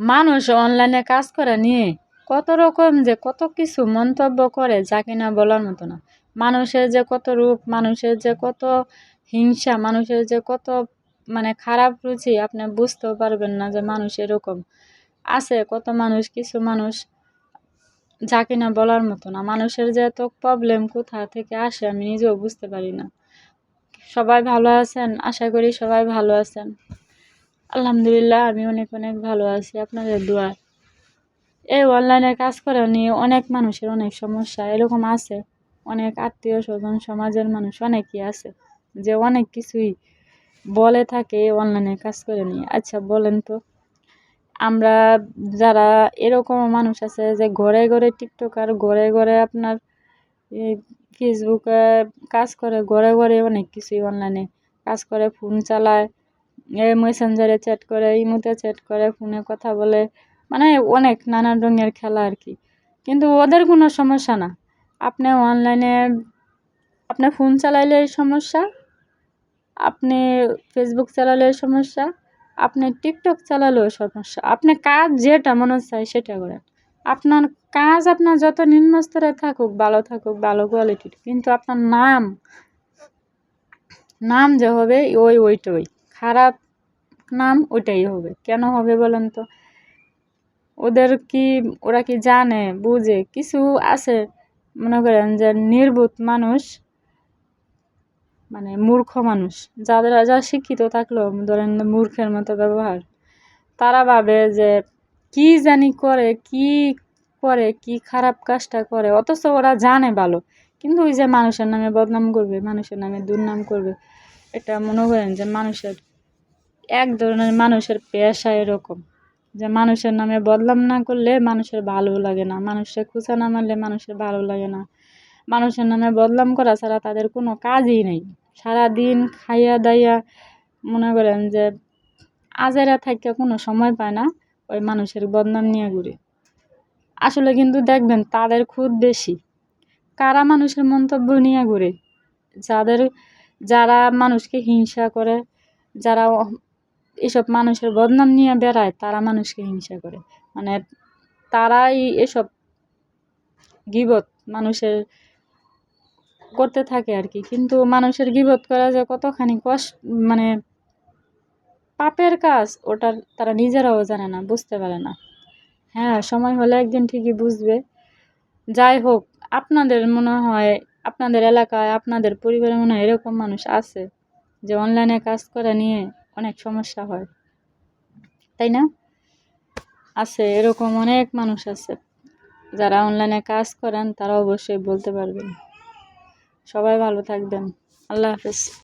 মানুষ অনলাইনে কাজ করা নিয়ে কত রকম যে কত কিছু মন্তব্য করে যা কিনা বলার মতো না। মানুষের যে কত রূপ, মানুষের যে কত হিংসা, মানুষের যে কত মানে খারাপ রুচি, আপনি বুঝতেও পারবেন না যে মানুষ এরকম। আছে কত মানুষ, কিছু মানুষ যা কিনা বলার মতো না। মানুষের যে এত প্রবলেম কোথা থেকে আসে আমি নিজেও বুঝতে পারি না। সবাই ভালো আছেন? আশা করি সবাই ভালো আছেন। আলহামদুলিল্লাহ, আমি অনেক অনেক ভালো আছি। আপনাদের দোয়া? এই অনলাইনে কাজ করা নিয়ে অনেক মানুষের অনেক সমস্যা। এরকম আছে। অনেক আত্মীয় স্বজন, সমাজের মানুষ অনেকই আছে যে অনেক কিছুই বলে থাকে অনলাইনে কাজ করে নিয়ে। আচ্ছা বলেন তো, আমরা যারা এরকম মানুষ আছে যে ঘরে ঘরে টিকটক আর ঘরে ঘরে আপনার ফেসবুকে কাজ করে, ঘরে ঘরে অনেক কিছুই অনলাইনে কাজ করে, ফোন চালায় মেসেঞ্জারে চ্যাট করে ইমোতে চ্যাট করে ফোনে কথা বলে মানে অনেক নানান রঙের খেলা আর কি। কিন্তু ওদের কোনো সমস্যা না। আপনি অনলাইনে আপনার ফোন চালাইলে সমস্যা, আপনি ফেসবুক চালালে সমস্যা, আপনি টিকটক চালালেও সমস্যা। আপনি কাজ যেটা মনে চায় সেটা করেন। আপনার কাজ আপনার যত নিম্ন স্তরে থাকুক, ভালো থাকুক, ভালো কোয়ালিটির কিন্তু আপনার নাম নাম যে হবে, ওই ওইটাই খারাপ নাম ওইটাই হবে। কেন হবে বলেন তো? ওদের কি, ওরা কি জানে, বুঝে? কিছু আছে, মনে করেন যে নির্বোধ মানুষ মানে মূর্খ মানুষ যাদের যা শিক্ষিত থাকলেও ধরেন মূর্খের মতো ব্যবহার, তারা ভাবে যে কি জানি করে, কি করে, কি খারাপ কাজটা করে, অথচ ওরা জানে ভালো। কিন্তু ওই যে মানুষের নামে বদনাম করবে, মানুষের নামে দুর্নাম করবে, এটা মনে করেন যে মানুষের এক ধরনের মানুষের পেশা এরকম। যে মানুষের নামে বদনাম না করলে মানুষের ভালো লাগে না। মানুষের খুচা না মারলে মানুষের ভালো লাগে না। মানুষের নামে বদনাম করা ছাড়া তাদের কোনো কাজই নেই। সারাদিন খাইয়া দাইয়া মনে করেন যে আজেরা থাকতে কোনো সময় পায় না ওই মানুষের বদনাম নিয়ে ঘুরে। আসলে কিন্তু দেখবেন তাদের খুদ বেশি। কারা মানুষের মন্তব্য নিয়ে ঘুরে? যাদের, যারা মানুষকে হিংসা করে, যারা এসব মানুষের বদনাম নিয়ে বেড়ায়, তারা মানুষকে হিংসা করে। মানে তারাই এসব গিবত মানুষের করতে থাকে আর কি। কিন্তু মানুষের গিবত করা যে কতখানি কষ্ট মানে পাপের কাজ ওটা তারা নিজেরাও জানে না, বুঝতে পারে না। হ্যাঁ সময় হলে একদিন ঠিকই বুঝবে। যাই হোক, আপনাদের মনে হয়, আপনাদের এলাকায়, আপনাদের পরিবারে মনে হয় এরকম মানুষ আছে, যে অনলাইনে কাজ করা নিয়ে অনেক সমস্যা হয়। তাই না? আছে, এরকম অনেক মানুষ আছে। যারা অনলাইনে কাজ করেন, তারা অবশ্যই বলতে পারবেন। সবাই ভালো থাকবেন। আল্লাহ হাফেজ।